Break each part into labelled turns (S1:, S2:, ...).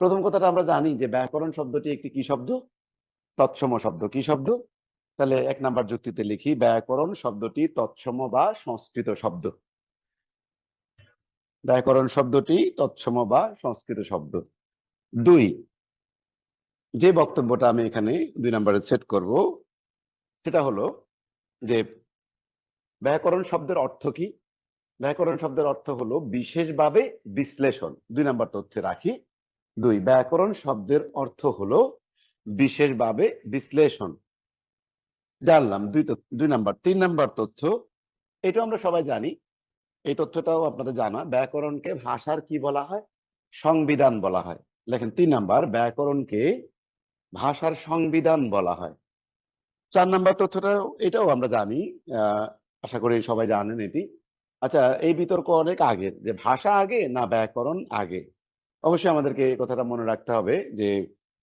S1: প্রথম কথাটা আমরা জানি যে ব্যাকরণ শব্দটি একটি কি শব্দ? তৎসম শব্দ কি শব্দ? তাহলে এক নাম্বার যুক্তিতে লিখি, ব্যাকরণ শব্দটি তৎসম বা সংস্কৃত শব্দ। ব্যাকরণ শব্দটি তৎসম বা সংস্কৃত শব্দ। দুই, যে বক্তব্যটা আমি এখানে দুই নম্বরে সেট করব, সেটা হলো যে ব্যাকরণ শব্দের অর্থ কি? ব্যাকরণ শব্দের অর্থ হলো বিশেষভাবে বিশ্লেষণ। দুই নাম্বার তথ্যে রাখি দুই ব্যাকরণ শব্দের অর্থ হলো বিশেষভাবে বিশ্লেষণ। জানলাম, দুই দুই নাম্বার, তিন নাম্বার তথ্য এটা আমরা সবাই জানি। এই তথ্যটাও আপনাদের জানা। ব্যাকরণকে ভাষার কি বলা হয়? সংবিধান বলা হয়। লেখেন, তিন নাম্বার, ব্যাকরণকে ভাষার সংবিধান বলা হয়। চার নাম্বার তথ্যটা এটাও আমরা জানি আশা করি সবাই জানেন এটি। আচ্ছা এই বিতর্ক অনেক আগের, যে ভাষা আগে না ব্যাকরণ আগে? অবশ্যই আমাদেরকে এই কথাটা মনে রাখতে হবে যে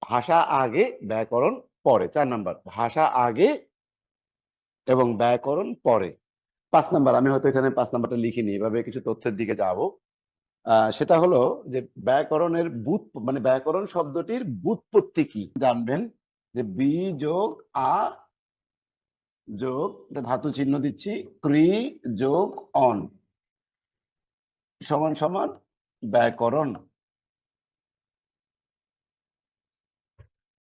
S1: ভাষা আগে ব্যাকরণ পরে, চার নাম্বার, ভাষা আগে এবং ব্যাকরণ পরে। পাঁচ নাম্বার, আমি হয়তো এখানে পাঁচ নাম্বারটা লিখিনি, এভাবে কিছু তথ্যের দিকে যাব। সেটা হলো যে ব্যাকরণের বুৎ মানে ব্যাকরণ শব্দটির বুৎপত্তি কি? জানবেন যে বি যোগ আ যোগ ধাতু চিহ্ন দিচ্ছি, ক্রি যোগ অন। সমান সমান ব্যাকরণ।